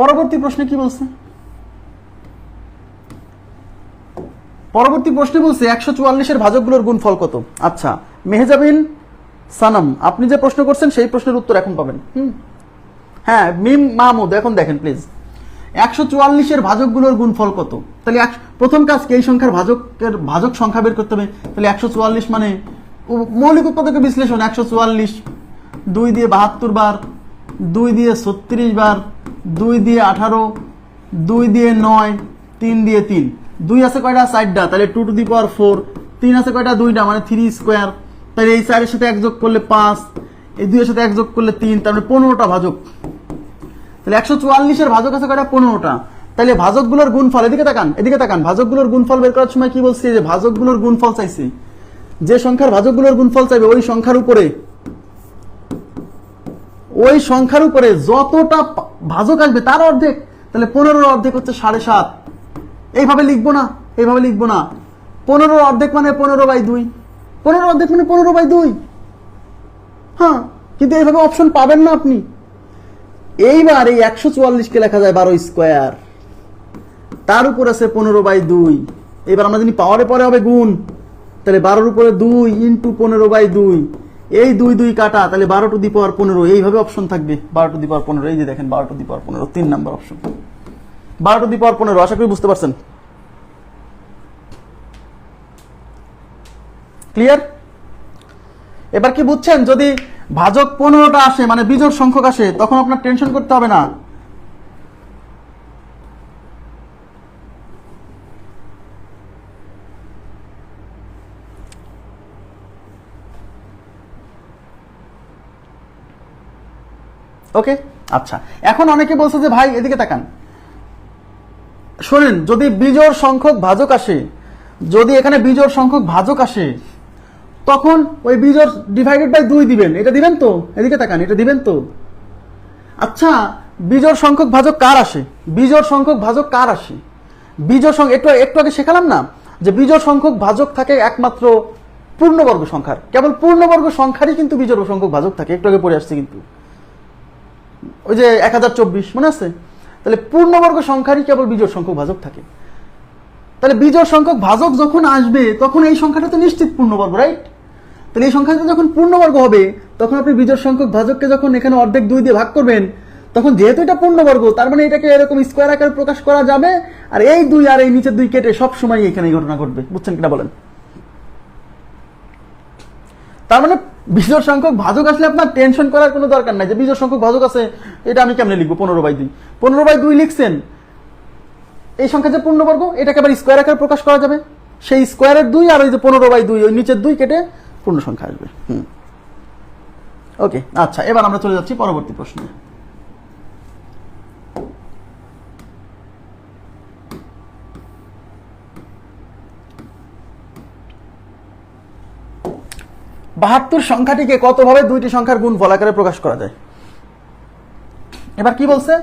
পরবর্তী প্রশ্নে কি বলছে? পরবর্তী প্রশ্নে বলছে, একশো চুয়াল্লিশের ভাজকগুলোর গুণফল কত? আচ্ছা মেহেজাবিন সানাম, আপনি যে প্রশ্ন করছেন, সেই প্রশ্নের উত্তর এখন পাবেন। হুম? হ্যাঁ মিম মাহমুদ, এখন দেখেন প্লিজ একশো চুয়াল্লিশের ভাজকগুলোর গুণফল কত? তাহলে প্রথম কাজ এই সংখ্যার ভাজকের, ভাজক সংখ্যা বের করতে হবে? তাহলে একশো চুয়াল্লিশ মানে মৌলিক উৎপাদকের বিশ্লেষণ, একশো চুয়াল্লিশ, দুই দিয়ে বাহাত্তর বার, দুই দিয়ে ছত্রিশ বার দুই দিয়ে আঠারো, দুই দিয়ে নয়, তিন দিয়ে তিন। দুই আছে কয়টা? সাইডটা তাহলে two to the power four তিন আছে কয়টা? দুইটা মানে থ্রি স্কোয়ার তাহলে এই চারের সাথে এক যোগ করলে পাঁচ, এই দুইয়ের সাথে এক যোগ করলে তিন, তার মানে পনেরোটা ভাজক। তাহলে একশো চুয়াল্লিশের ভাজক আছে কয়টা? পনেরোটা। তাহলে ভাজকগুলোর গুণফল, এদিকে তাকান এদিকে তাকান। ভাজকগুলোর গুণফল বের করার সময় কি বলছি? যে ভাজকগুলোর গুণফল চাইছি। যে সংখ্যার ভাজকগুলোর গুণফল চাইবে, ওই সংখ্যার উপরে ওই সংখ্যার উপরে যতটা ভাজক আসবে, তার অর্ধেক, তাহলে পনেরোর অর্ধেক হচ্ছে সাড়ে সাত। এইভাবে লিখব না, এইভাবে লিখব না। পনেরোর অর্ধেক মানে পনেরো বাই দুই। পনেরো অর্ধেক মানে পনেরো বাই দুই। হ্যাঁ কিন্তু এইভাবে অপশন পাবেন না আপনি। এইবার এই একশো চুয়াল্লিশকে লেখা যায় বারো স্কোয়ার তার উপর আছে পনেরো বাই দুই। এবার আমরা জানি পাওয়ারে পরে হবে গুণ। তাহলে বারোর উপরে দুই ইন্টু পনেরো বাই দুই। এই দুই দুই কাটা, তাহলে বারো টু দি পাওয়ার পনেরো, এইভাবে অপশন থাকবে। বারো টু দি পাওয়ার পনেরো, এই যে দেখেন বারো টু দি পাওয়ার পনেরো, তিন নম্বর অপশন বারো টু দি পাওয়ার পনেরো, আশা করি বুঝতে পারছেন। ক্লিয়ার এবার কি বুঝছেন, যদি ভাজক পনেরোটা আসে মানে বিজোর সংখ্যক আসে, তখন আপনার টেনশন করতে হবে না। ওকে আচ্ছা। এখন অনেকে বলছে যে, ভাই, এদিকে তাকান। শোনেন, যদি বিজোড় সংখ্যক ভাজক আসে, যদি এখানে বিজোড় সংখ্যক ভাজক আসে, তখন ওই বিজোড় ডিভাইডেড বাই দুই দিবেন। এটা দিবেন তো? এদিকে তাকান, এটা দিবেন তো? আচ্ছা বিজোড় সংখ্যক ভাজক কার আসে? বিজোড় সংখ্যক ভাজক কার আসে? বিজোড় সংখ্যক একটু একটু আগে শেখালাম না? যে বিজোড় সংখ্যক ভাজক থাকে একমাত্র পূর্ণবর্গ সংখ্যার। কেবল পূর্ণবর্গ সংখ্যারই কিন্তু বিজোড় সংখ্যক ভাজক থাকে। একটু আগে পড়ে আসছে কিন্তু। ওই যে এক হাজার চব্বিশ, মনে আছে? তাহলে পূর্ণবর্গ সংখ্যারই কেবল বিজোড় সংখ্যক ভাজক থাকে। তাহলে বিজোড় সংখ্যক ভাজক যখন আসবে, তখন এই সংখ্যাটা তো নিশ্চিত পূর্ণবর্গ রাইট তাহলে এই সংখ্যাটা যখন পূর্ণবর্গ হবে, তখন আপনি বিজোড় সংখ্যক ভাজককে যখন এখানে অর্ধেক দুই দিয়ে ভাগ করবেন, তখন যেহেতু এটা পূর্ণবর্গ, তার মানে এটাকে এরকম স্কোয়ার আকারে প্রকাশ করা যাবে, আর এই দুই আর এই নিচের দুই কেটে সব সময় এখানে ঘটনা ঘটবে। বুঝছেন কিনা বলেন? তার মানে বিজোড় সংখ্যক ভাজক আসলে আপনার টেনশন করার কোনো দরকার নাই যে বিজোড় সংখ্যক ভাজক আছে, এটা আমি কেমনে লিখব? পনেরো বাই দুই। পনেরো বাই দুই লিখছেন, এই সংখ্যা যে পূর্ণবর্গ, এটাকে আবার স্কোয়ার আকারে প্রকাশ করা যাবে। সেই স্কোয়ারের দুই আর ওই যে পনেরো বাই দুই, ওই নিচের দুই কেটে পূর্ণ সংখ্যা আসবে। হুম। ওকে আচ্ছা এবার আমরা চলে যাচ্ছি পরবর্তী প্রশ্নে। বাহাত্তর সংখ্যাটিকে কতভাবে দুইটি সংখ্যার গুণ ফলাকারে প্রকাশ করা যায়? এবার কি বলছে?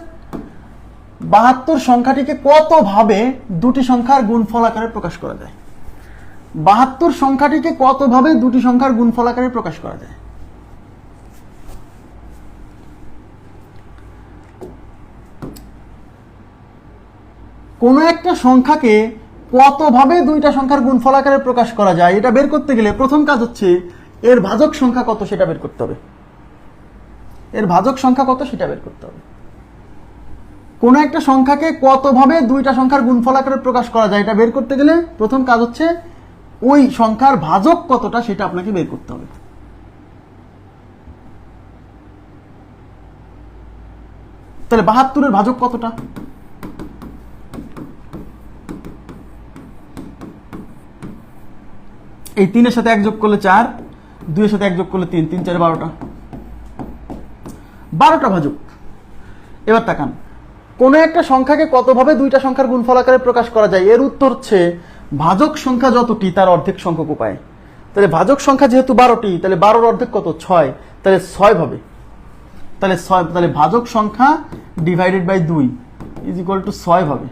বাহাত্তর সংখ্যাটিকে কতভাবে দুটি সংখ্যার গুণফল আকারে প্রকাশ করা যায়? বাহাত্তর সংখ্যাটিকে কতভাবে দুটি সংখ্যার গুণফল আকারে প্রকাশ করা যায়? কোন একটা সংখ্যাকে কতভাবে দুইটা সংখ্যার গুণফল আকারে প্রকাশ করা যায়, এটা বের করতে গেলে প্রথম কাজ হচ্ছে এর ভাজক সংখ্যা কত সেটা বের করতে হবে। এর ভাজক সংখ্যা কত সেটা বের করতে হবে। কোন একটা সংখ্যাকে কতভাবে দুইটা সংখ্যার গুণফল আকারে প্রকাশ করা যায় এটা বের করতে গেলে প্রথম কাজ হচ্ছে ওই সংখ্যার ভাজক কতটা সেটা আপনাকে বের করতে হবে। তাহলে বাহাত্তরের ভাজক কতটা? এই তিনের সাথে এক যোগ করলে চার দুইয়ের সাথে এক যোগ করলে তিন তিন চারে বারোটা। বারোটা ভাজক। এবার তাকান। কোনো একটা সংখ্যাকে কতভাবে দুইটা সংখ্যার গুণফল আকারে প্রকাশ করা যায়? এর উত্তর হচ্ছে, ভাজক সংখ্যা যতটি, তার অর্ধেক সংখ্যক উপায়। তাহলে ভাজক সংখ্যা যেহেতু বারোটি, তাহলে বারোর অর্ধেক কত? ছয়। তাহলে ছয় ভাবে। তাহলে ছয়, তাহলে ভাজক সংখ্যা ডিভাইডেড বাই দুই ইজ ইকুয়াল টু ছয় ভাবে।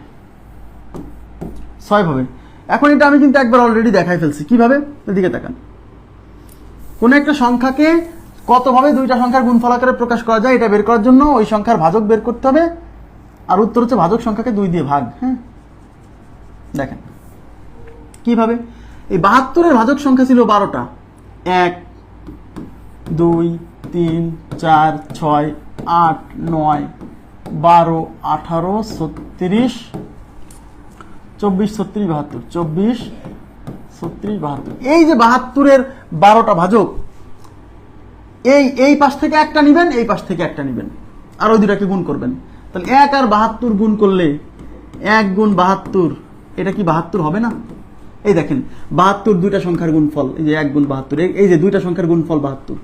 ছয় ভাবে। এখন এটা আমি কিন্তু একবার অলরেডি দেখাই ফেলছি। কীভাবে? এদিকে তাকান। কোন একটা সংখ্যাকে কতভাবে দুইটা সংখ্যার গুণফল আকারে প্রকাশ করা যায় এটা বের করার জন্য ওই সংখ্যার ভাজক বের করতে হবে। আর উত্তর হচ্ছে ভাজক সংখ্যাকে দুই দিয়ে ভাগ হ্যাঁ? দেখেন। কীভাবে? এই বাহাত্তরের ভাজক সংখ্যা ছিল বারোটা। এক, দুই, তিন, চার, ছয়, আট, নয়, বারো, আঠারো, ছত্রিশ, চব্বিশ, ছত্রিশ, বাহাত্তর। চব্বিশ ছত্রিশ, বাহাত্তর। এই যে বাহাত্তরের বারোটা ভাজক, এই এই পাশ থেকে একটা নিবেন, এই পাশ থেকে একটা নিবেন। আর ওই দুটাকে গুণ করবেন। তাহলে এক আর বাহাত্তর গুণ করলে এক গুণ বাহাত্তর, এটা কি বাহাত্তর হবে না? এই দেখেন, বাহাত্তর দুইটা সংখ্যার গুণফল, এই যে এক গুণ বাহাত্তর, এই- যে দুইটা সংখ্যার গুণফল বাহাত্তর।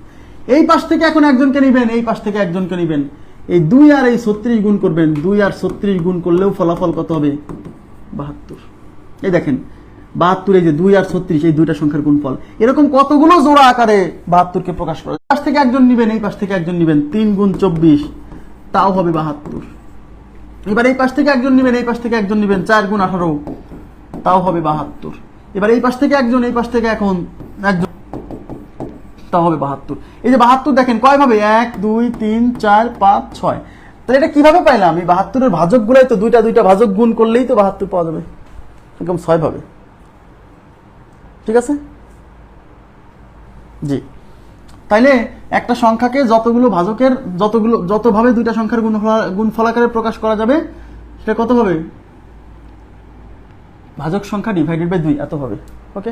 এই পাশ থেকে এখন একজনকে নিবেন, এই পাশ থেকে একজনকে নিবেন। এই দুই আর এই ছত্রিশ গুণ করবেন, দুই আর ছত্রিশ গুণ করলেও ফলাফল কত হবে? বাহাত্তর। এই দেখেন বাহাত্তর, এই যে দুই আর ছত্রিশ, এই দুইটা সংখ্যার গুণফল। এরকম কতগুলো জোড়া আকারে বাহাত্তরকে প্রকাশ করে? পাশ থেকে একজন নিবেন, এই পাশ থেকে একজন নিবেন, তিন গুণ চব্বিশ, তাও হবে বাহাত্তর। এবার এই পাশ থেকে একজন নিবেন, এই পাশ থেকে একজন নিবেন, চার গুণ আঠারো, তাও হবে বাহাত্তর। এবার এই পাশ থেকে একজন, এই পাশ থেকে এখন একজন, তাও হবে বাহাত্তর। এই যে বাহাত্তর দেখেন কয় ভাবে এক, দুই, তিন, চার, পাঁচ, ছয়। তাহলে এটা কীভাবে পাইলাম? এই বাহাত্তরের ভাজক গুলাই তো দুইটা দুইটা ভাজক গুণ করলেই তো বাহাত্তর পাওয়া যাবে। এরকম ছয় ভাবে ঠিক আছে? জি। তাইলে একটা সংখ্যাকে যতগুলো ভাজকের, যতগুলো, যতভাবে দুইটা সংখ্যার গুণ গুণফলাকারে প্রকাশ করা যাবে, সেটা কত হবে? ভাজক সংখ্যা ডিভাইডেড বাই দুই, এত হবে ওকে